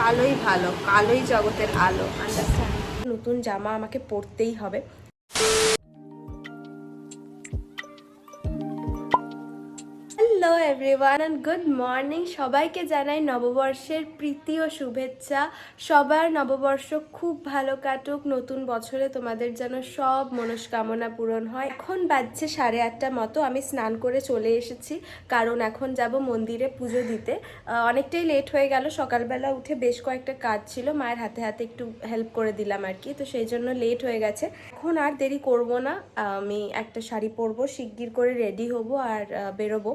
কালোই ভালো কালোই জগতের আলো আন্ডারস্ট্যান্ড নতুন জামা আমাকে পরতেই হবে। এভরিওয়ান অ্যান্ড গুড মর্নিং সবাইকে জানাই নববর্ষের প্রীতি ও শুভেচ্ছা। সবার নববর্ষ খুব ভালো কাটুক। নতুন বছরে তোমাদের যেন সব মনস্কামনা পূরণ হয়। এখন বাজছে সাড়ে আটটা মতো। আমি স্নান করে চলে এসেছি। কারণ এখন যাব মন্দিরে পুজো দিতে। অনেকটাই লেট হয়ে গেল। সকালবেলা উঠে বেশ কয়েকটা কাজ ছিল। মায়ের হাতে হাতে একটু হেল্প করে দিলাম আর কি। তো সেই জন্য লেট হয়ে গেছে। এখন আর দেরি করব না। আমি একটা শাড়ি পরবো, শিগগির করে রেডি হব আর বেরোবো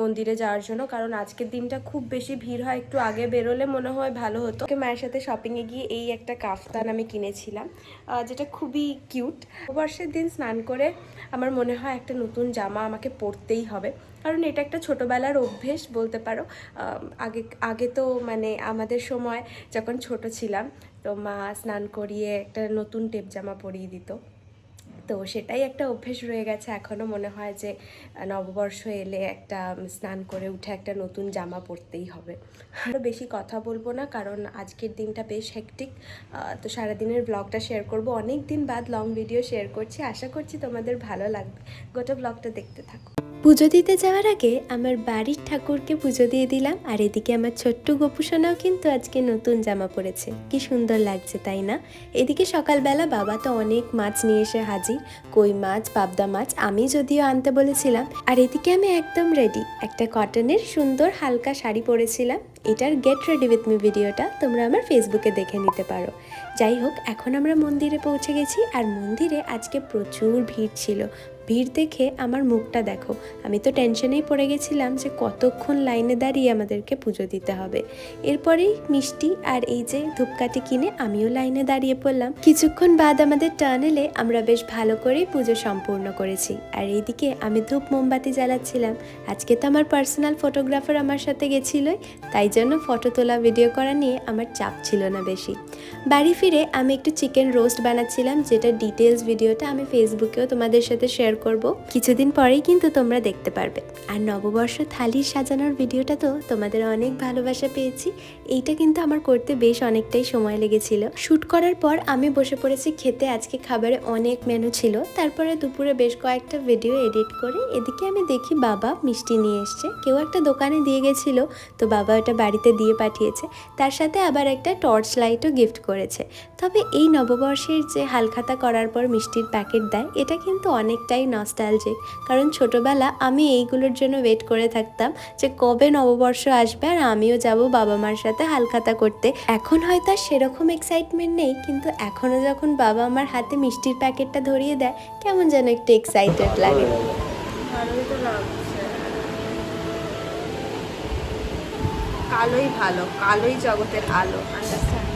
মন্দিরে যাওয়ার জন্য, কারণ আজকের দিনটা খুব বেশি ভিড় হয়, একটু আগে বেরোলে মনে হয় ভালো হতো। মায়ের সাথে শপিংয়ে গিয়ে এই একটা কাফতান আমি কিনেছিলাম যেটা খুবই কিউট বর্ষের দিন স্নান করে আমার মনে হয় একটা নতুন জামা আমাকে পরতেই হবে, কারণ এটা একটা ছোটোবেলার অভ্যেস বলতে পারো। আগে আগে তো মানে আমাদের সময় যখন ছোট ছিলাম, তো মা স্নান করিয়ে একটা নতুন টেপ জামা পরিয়ে দিত। তো সেটাই একটা অভ্যেস রয়ে গেছে। এখনও মনে হয় যে নববর্ষ এলে একটা স্নান করে উঠে একটা নতুন জামা পরতেই হবে। আরও বেশি কথা বলব না, কারণ আজকের দিনটা বেশ হেকটিক তো সারাদিনের ব্লগটা শেয়ার করব। অনেক দিন বাদ লং ভিডিও শেয়ার করছি। আশা করছি তোমাদের ভালো লাগবে। গোটা ব্লগটা দেখতে থাকো। পুজো দিতে যাওয়ার আগে আমার বাড়ির ঠাকুরকে পুজো দিয়ে দিলাম। আর এদিকে আমার ছোট্ট গোপুসোনাও কিন্তু আজকে নতুন জামা পরেছে। কি সুন্দর লাগছে, তাই না? এদিকে সকালবেলা বাবা তো অনেক মাছ নিয়ে এসে হাজির। কই মাছ, পাবদা মাছ আমি যদিও আনতে বলেছিলাম। আর এদিকে আমি একদম রেডি একটা কটনের সুন্দর হালকা শাড়ি পরেছিলাম। এটার গেট রেডি উইথ মি ভিডিওটা তোমরা আমার ফেসবুকে দেখে নিতে পারো। যাই হোক, এখন আমরা মন্দিরে পৌঁছে গেছি। আর মন্দিরে আজকে প্রচুর ভিড় ছিল। ভিড় দেখে আমার মুখটা দেখো। আমি তো টেনশনেই পড়ে গেছিলাম যে কতক্ষণ লাইনে দাঁড়িয়ে আমাদেরকে পুজো দিতে হবে। এরপরেই মিষ্টি আর এই যে ধূপকাঠি কিনে আমিও লাইনে দাঁড়িয়ে পড়লাম। কিছুক্ষণ বাদ আমাদের টার্ন এলে আমরা বেশ ভালো করেই পুজো সম্পূর্ণ করেছি। আর এইদিকে আমি ধূপ মোমবাতি জ্বালাচ্ছিলাম। আজকে তো আমার পার্সোনাল ফটোগ্রাফার আমার সাথে গেছিলই, তাই জন্য ফটো তোলা, ভিডিও করা নিয়ে আমার চাপ ছিল না বেশি। বাড়ি ফিরে আমি একটু চিকেন রোস্ট বানাচ্ছিলাম, যেটা ডিটেলস ভিডিওটা আমি ফেসবুকেও তোমাদের সাথে শেয়ার করব। কিছুদিন পরেই কিন্তু তোমরা দেখতে পারবে। আর নববর্ষ থালি সাজানোর ভিডিওটা তো তোমাদের অনেক ভালোবাসা পেয়েছি। এইটা কিন্তু আমার করতে বেশ অনেকটাই সময় লেগেছিল। শ্যুট করার পর আমি বসে পড়েছি খেতে। আজকে খাবারে অনেক মেনু ছিল। তারপরে দুপুরে বেশ কয়েকটা ভিডিও এডিট করে এদিকে আমি দেখি বাবা মিষ্টি নিয়ে এসছে। কেউ একটা দোকানে দিয়ে গেছিল, তো বাবা ওটা বাড়িতে দিয়ে পাঠিয়েছে। তার সাথে আবার একটা টর্চ লাইটও গিফট করেছে। তবে এই নববর্ষের যে হালখাতা করার পর মিষ্টির প্যাকেট দেয়, এটা কিন্তু অনেকটাই নস্টালজিক কারণ ছোটবেলা আমি এইগুলোর জন্য ওয়েট করে থাকতাম যে কবে নববর্ষ আসবে আর আমিও যাব বাবা মার সাথে হালখাতা করতে। এখন হয়তো আর সেরকম এক্সাইটমেন্ট নেই, কিন্তু এখনও যখন বাবা আমার হাতে মিষ্টির প্যাকেটটা ধরিয়ে দেয়, কেমন যেন একটু এক্সাইটেড লাগে। কালোই ভালো, কালোই জগতের আলো আন্ডারস্ট্যান্ড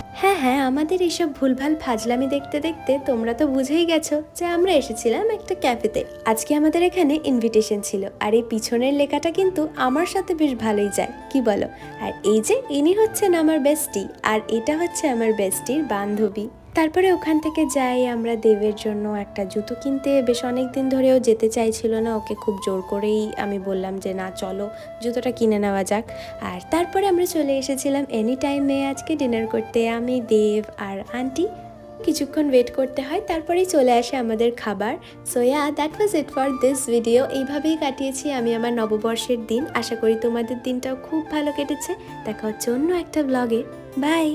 হ্যাঁ হ্যাঁ আমাদের এইসব ভুলভাল ফাজলামি দেখতে দেখতে তোমরা তো বুঝেই গেছো যে আমরা এসেছিলাম একটা ক্যাফেতে। আজকে আমাদের এখানে ইনভিটেশন ছিল আর এই পিছনের লেখাটা কিন্তু আমার সাথে বেশ ভালোই যায়, কি বলো? আর এই যে, ইনি হচ্ছেন আমার বেস্টি আর এটা হচ্ছে আমার বেস্টির বান্ধবী। তারপরে ওখান থেকে যাই, আমরা দেবের জন্য একটা জুতো কিনতে। বেশ অনেক দিন ধরেও যেতে চাইছিল না, ওকে খুব জোর করেই আমি বললাম যে, না, চলো, জুতোটা কিনে নেওয়া যাক। আর তারপরে আমরা চলে এসেছিলাম এনি টাইমে আজকে ডিনার করতে। আমি, দেব আর আন্টি কিছুক্ষণ ওয়েট করতে হয়, তারপরেই চলে আসে আমাদের খাবার। So yeah that was it for this video এইভাবেই কাটিয়েছি আমি আমার নববর্ষের দিন। আশা করি তোমাদের দিনটাও খুব ভালো কেটেছে। দেখা হচ্ছে অন্য একটা ব্লগে বাই